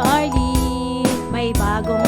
Arlene May bagong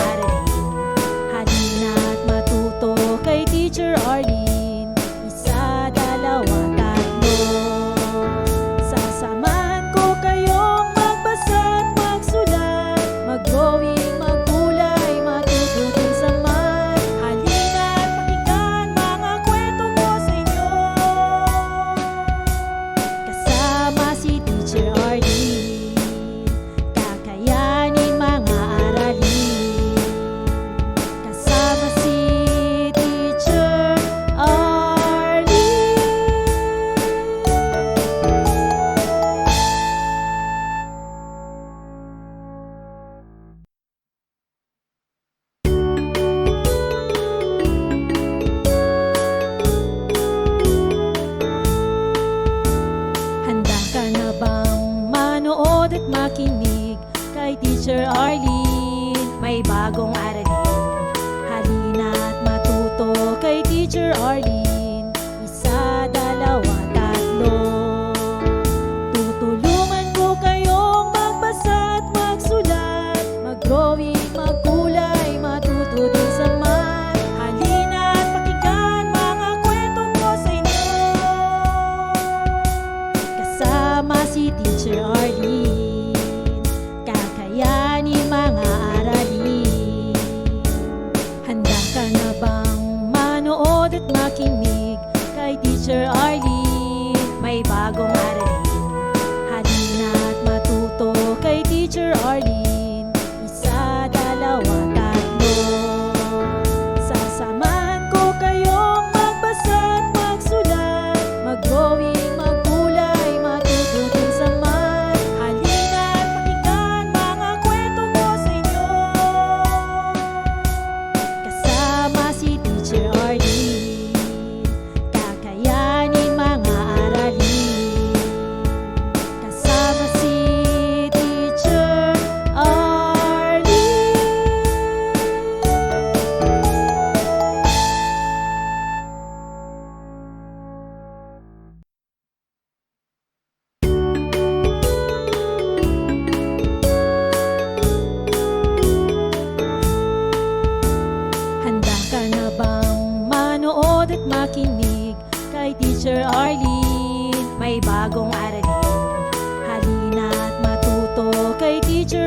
Teacher Arlene? May bagong aralin. Halina at matuto kay Teacher Arlene. Isa, dalawa, tatlo. Tutulungan ko kayong magbasa at magsulat. Mag-drawing, magkulay, matuto din sa math. Halina at pakinggan mga kwento ko sa inyo. Kasama si Teacher Arlene at makinig Kay Teacher Arlene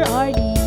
Teacher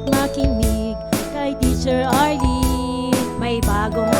at makinig Kay Teacher Arlene May bagong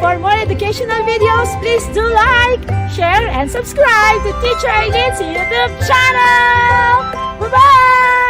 For more educational videos, please do like, share, and subscribe to Teacher Eileen's YouTube channel! Bye-bye!